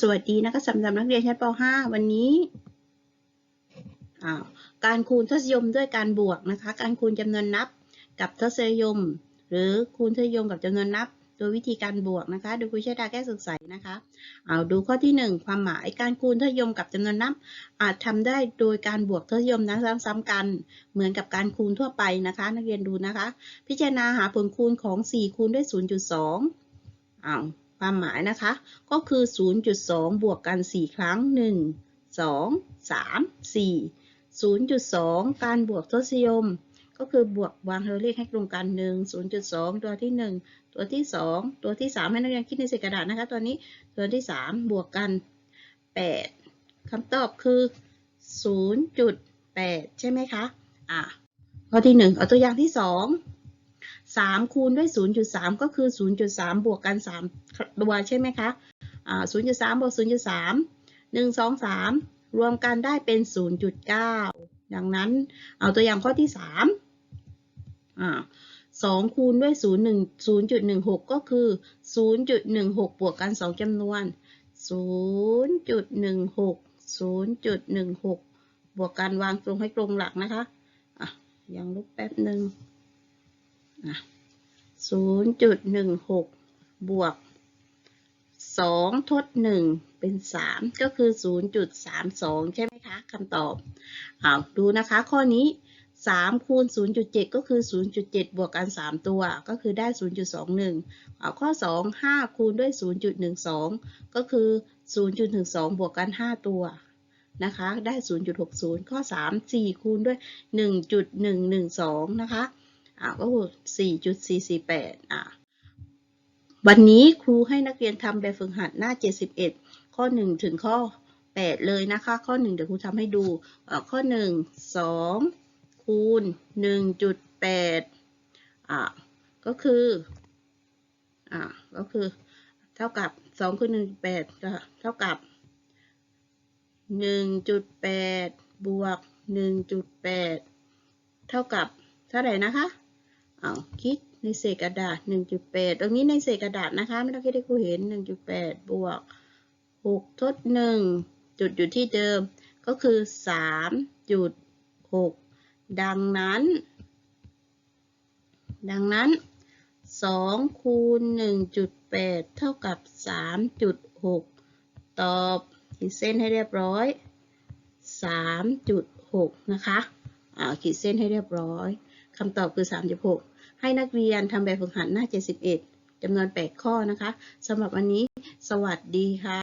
สวัสดีนะคะสำหรับนักเรียนชั้นป .5 วันนี้ การคูณทศนิยมด้วยการบวกนะคะ การคูณจำนวนนับกับทศนิยม หรือคูณทศนิยมกับจำนวนนับ โดยวิธีการบวกนะคะดยครูชาดาแก้สุขใสนะคะ เอาดูข้อที่ 1 ความหมายการคูณทศนิยมกับจำนวนนับ อาจทำได้โดยการบวกทศนิยมนั้นซ้ำๆกัน เหมือนกับการคูณทั่วไปนะคะ นักเรียนดูนะคะ พิจารณาหาผลคูณของ 4 คูณด้วย 0.2อ้าว ความหมายนะคะ ก็คือ 0.2 บวกกัน 4 ครั้ง 1 2 3 4 0.2 การบวกทศนิยม ก็คือบวกวางเทอร์เลขให้ตรงกัน 1 0.2 ตัวที่ 1 ตัวที่ 2 ตัวที่ 3 ให้นักเรียนคิดในเศษกระดาษนะคะ ตัวนี้ตัวที่ 3 บวกกัน 8คำตอบคือ 0.8 ใช่ไหมคะ อะข้อที่ 1 เอาตัวอย่างที่ 2 3 คูณด้วย 0.3 ก็คือ 0.3 บวกกัน 3 ตัวใช่ไหมคะอ่า0.3 บวก 0.3 1 2 3 รวมกันได้เป็น 0.9 ดังนั้นเอาตัวอย่างข้อที่ 3 2 คูณด้วย 0 1 0.16 ก็คือ 0.16 บวกกัน 2จำนวน 0.16 0.16 บวกกันวางตรงให้ตรงหลักนะคะ อะยังลบแป๊บหนึ่ง อะ0.16บวก2ทด1เป็น3ก็คือ0.32ใช่ไหมคะคำตอบอ้าดูนะคะข้อนี้3คูณ0.7ก็คือ0.7บวกกัน3ตัวก็คือได้0.21เอาข้อ2 5คูณด้วย0.12ก็คือ0.12บวกกัน5ตัวนะคะได้ 0.60 ข้อ 3 4 คูณด้วย 1.112 นะคะ อ่าก็คือ4.448อ่าวันนี้ครูให้นักเรียนทำแบบฝึกหัดหน้า 71 ข้อ 1 ถึงข้อ 8 เลยนะคะ ข้อ 1 เดี๋ยวครูทำให้ดูข้อ 1 2 คูณ 1.8อ่ก็คืออ่าก็คือ เท่ากับ 2 คูณ 1.8จะเท่ากับ 1.8 บวก 1.8 เท่ากับเท่าไหร่นะคะ เอาคิดในเศษกระดาษ 1.8 ตรงนี้ในเศษกระดาษนะคะ ไม่ต้องคิดให้ครูเห็น 1.8 บวก 6 ทด 1 จุดอยู่ที่เดิม ก็คือ 3.6 ดังนั้น ดังนั้น 2 คูณ 1.8 เท่ากับ 3.6 ตอบขีดเส้นให้เรียบร้อย 3.6 นะคะ อ่าขีดเส้นให้เรียบร้อย คำตอบคือ 3.6 ให้นักเรียนทำแบบฝึกหัดหน้า 71จำนวน 8 ข้อนะคะสำหรับวันนี้ สวัสดีค่ะ